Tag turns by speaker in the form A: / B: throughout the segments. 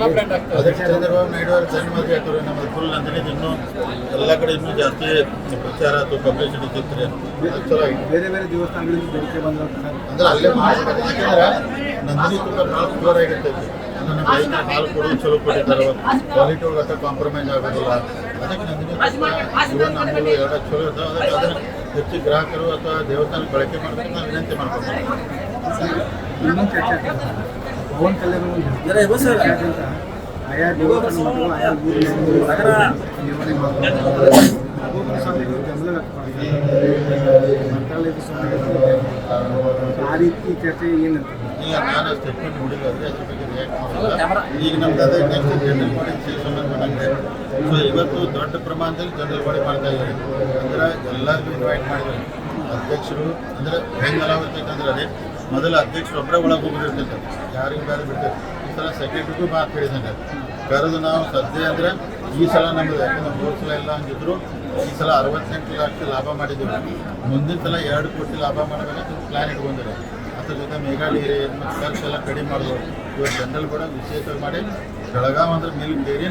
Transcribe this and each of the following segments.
A: ಅದಕ್ಕೆ ಚಂದ್ರಬಾಬು ನಾಯ್ಡು ಅವರು ಜನ್ಮ ಮದುವೆ ನಮ್ಮದು ಫುಲ್ ನಂದಿನಿ ಇನ್ನೂ ಎಲ್ಲ ಕಡೆ ಇನ್ನೂ ಜಾಸ್ತಿ ಪ್ರಚಾರ ಅಥವಾ ಪಬ್ಲಿಸಿಟಿ ಸಿಗ್ತಾರೆ
B: ಬೇರೆ ಬೇರೆ ದೇವಸ್ಥಾನಗಳಿಂದ ಬೇಡಿಕೆ ಬಂದ
A: ಅಂದ್ರೆ ಅಲ್ಲೇ ಯಾಕಂದ್ರೆ ನಂದಿನಿ ತುಂಬ ಭಾಳ ಪ್ಯೂರ್ ಆಗಿರ್ತೈತಿ ನಮ್ಮ ರೈತರು ಹಾಲು ಕೊಡೋದು ಚಲೋ ಕೊಟ್ಟಿದ್ದಾರೆ. ಕ್ವಾಲಿಟಿ ಒಳಗೆ ಕಾಂಪ್ರಮೈಸ್ ಆಗೋದಿಲ್ಲ. ಅದಕ್ಕೆ ನಂದಿನಿ ಇವನ್ ಎರಡ ಚಲೋ ಇರ್ತಾವೆ. ಅದಕ್ಕೆ ಅದನ್ನು ಹೆಚ್ಚು ಗ್ರಾಹಕರು ಅಥವಾ ದೇವಸ್ಥಾನ ಬಳಕೆ ಮಾಡ್ಬೇಕು ನಾನು ವಿನಂತಿ ಮಾಡ್ಕೊತೀನಿ
B: ಕಲ್ಯಾಣ ಆಯಾ ದೇವಸ್ಥಾನ ಮಠಗಳು ಆಯಾ ಊರಿನ ನಿರ್ವಹಣೆ ಮಾಡ್ತಾರೆ ಒಬ್ಬೊಬ್ಬರು ಸ್ವಾಮಿಗಳು ಗಮನ ವ್ಯಕ್ತಪಡಿಸ್ತಾರೆ ಮಂತ್ರಾಲಯದ ಸ್ವಾಮಿಗಳು ಆ ರೀತಿ ಚರ್ಚೆ ಏನಂತ
A: ಈಗ ನಾನು ಸ್ಟೇಟ್ಮೆಂಟ್ ನೋಡಿಲ್ಲ ಅದ್ರ ಬಗ್ಗೆ ರಿಯಾಕ್ಟ್ ಮಾಡಿಲ್ಲ ಈಗ ನಮ್ದು ಅದೇ ನೆಕ್ಸ್ಟ್ ಜನರಲ್ ಬಾಡಿ ಸೊ ಇವತ್ತು ದೊಡ್ಡ ಪ್ರಮಾಣದಲ್ಲಿ ಜನರಲ್ ಬಾಡಿ ಮಾಡ್ತಾ ಇದ್ದಾರೆ. ಅಂದ್ರೆ ಎಲ್ಲರಿಗೂ ಇನ್ವೈಟ್ ಮಾಡಿದ್ದಾರೆ. ಅಧ್ಯಕ್ಷರು ಅಂದ್ರೆ ಹೆಂಗೆ ಅಲಾವತ್ತೈತೆ ಅಂದ್ರೆ ಅದೇ ಮೊದಲು ಅಧ್ಯಕ್ಷರು ಒಬ್ಬರೇ ಒಳಗೆ ಹೋಗಿರ್ತೈತೆ ಯಾರಿಗೂ ಬೇರೆ ಬಿಡ್ತಾರೆ ಈ ಸಲ ಸೆಕ್ರೆಟರಿಗೂ ಮಾತು ಹೇಳಿದಂಗೆ ಕರೆದು ನಾವು ಸದ್ಯ ಅಂದರೆ ಈ ಸಲ ನಮ್ಮದು ಯಾಕಂದ್ರೆ ಮೂರು ಸಲ ಎಲ್ಲ ಅಂದಿದ್ರು. ಈ ಸಲ ಅರವತ್ತೆಂಟು ಲಕ್ಷ ಲಾಭ ಮಾಡಿದ್ದೀವಿ. ಮುಂದಿನ ಸಲ ಎರಡು ಕೋಟಿ ಲಾಭ ಮಾಡಬೇಕಂತ ಪ್ಲ್ಯಾನ್ ಇಟ್ಕೊಂಡಿದೆ ಅದ್ರ ಜೊತೆ ಮೇಘಾಲಯ ಖರ್ಚು ಎಲ್ಲ ಕಡಿಮೆ ಮಾಡ್ಬೋದು. ಇವತ್ತು ಜನರಲ್ ಕೂಡ ವಿಶೇಷವಾಗಿ ಮಾಡಿ ಬೆಳಗಾವ್ ಅಂದ್ರೆ ಮಿಲ್ಕ್ ಡೇರಿ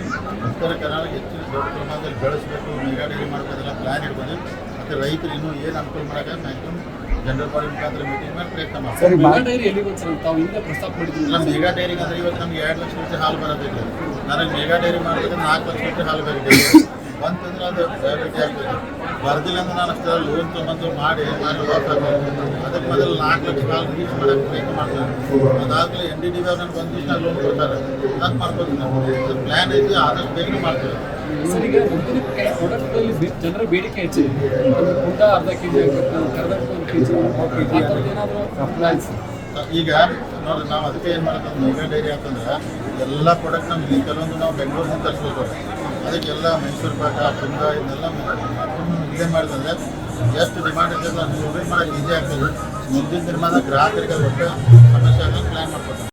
A: ಉತ್ತರ ಕರ್ನಾಟಕ ಹೆಚ್ಚಿನ ದೊಡ್ಡ ಪ್ರಮಾಣದಲ್ಲಿ ಬೆಳೆಸಬೇಕು. ಮೇಘಾಲಯ ಮಾಡಬೇಕಾದ್ರೆ ಪ್ಲ್ಯಾನ್ ಇಟ್ಕೊಂಡು ಮತ್ತು ರೈತರು ಇನ್ನೂ ಏನು ಅನುಕೂಲ ಮಾಡೋಕೆ ಮ್ಯಾಕ್ಸಿಮಮ್ ಜನರಲ್ ಬಾಡಿ ಮುಖಾಂತರ ಮೀಟಿಂಗ್ ಪ್ರಯತ್ನ
C: ಮೆಗಾ ಡೈರಿ ಎಲ್ಲಿಗೆ ಸರ್? ತಾವು ಹಿಂದೆ ಪ್ರಸ್ತಾಪ ಮಾಡಿದ್ರಿ
A: ಇಲ್ಲ ಮೇಗಾ ಡೈರಿಗೆ ಅಂದ್ರೆ ಇವತ್ತು ನಮ್ಗೆ ಎರಡು ಲಕ್ಷ ಲೀಟರ್ ಹಾಲು ಬರೋದಿಲ್ಲ. ನನಗೆ ಮೇಗಾ ಡೈರಿ ಮಾಡಿದ್ರೆ ನಾಲ್ಕು ಲಕ್ಷ ಲೀಟರ್ ಹಾಲು ಡೈರಿ ಬಂತಂದ್ರೆ ಅದು ಪ್ರಯಾರಿಟಿ ಆಗ್ತದೆ. ಬರ್ದಿಲ್ಲ ಅಂದ್ರೆ ನಾನು ಅಷ್ಟೇ ಲೋನ್ ತೊಗೊಂಡು ಮಾಡಿ ನಾನು ಲಾಸ್ ಅದಕ್ಕೆ ಮೊದಲು ನಾಲ್ಕು ಲಕ್ಷ ಕಾಲು ರೀಚ್ ಮಾಡಕ್ಕೆ ಪ್ರಯತ್ನ ಮಾಡ್ತೇನೆ. ಅದಾದ್ಮೇಲೆ ಎನ್ ಡಿ ಡಿ ಬಿ ಅವ್ರು ಒಂದು ದಿವಸ ಲೋನ್ ಕೊಡ್ತಾರೆ ಅದು ಮಾಡ್ಕೊತೀನಿ ನಾನು. ಪ್ಲ್ಯಾನ್ ಐತಿ ಆದಷ್ಟು ಬೇಗನೆ
C: ಈಗ ಮುಂದಿನ ಜನರ ಬೇಡಿಕೆ ಹೆಚ್ಚಿದೆ. ಊಟ ಕುಂಡ ಅರ್ಧ ಕೆ ಜಿ ಆಗಬೇಕು ಕರ್ನಾಟಕ ಒಂದು ಕೆ ಜಿ ಏನಾದರೂ
A: ಈಗ ನೋಡಿ ನಾವು ಅದಕ್ಕೆ ಏನು ಮಾಡ್ತೀವಿ ಮೇಗಾ ಡೈರಿ ಅಂತಂದ್ರೆ ಎಲ್ಲ ಪ್ರಾಡಕ್ಟ್ ನಮ್ಗೆ ಕೆಲವೊಂದು ನಾವು ಬೆಂಗಳೂರಿಂದ ತರಿಸ್ಬೇಕು ಅದಕ್ಕೆಲ್ಲ ಮೈಸೂರು ಪಾಕ ತುಂಬ ಇದನ್ನೆಲ್ಲ ಇಲ್ಲೇ ಮಾಡಿದ್ರೆ ಎಷ್ಟು ಡಿಮಾಂಡ್ ಇದೆಲ್ಲ ನೀವು ಮಾಡೋಕ್ಕೆ ಈಸಿ ಆಗ್ತದೆ. ಮುಂದಿನ ದಿನಮಾನ ಗ್ರಾಹಕರಿಗೆ ಒಟ್ಟು ಸಮಸ್ಯೆ ಆಗೋದು ಪ್ಲ್ಯಾನ್ ಮಾಡ್ಕೊತಾರೆ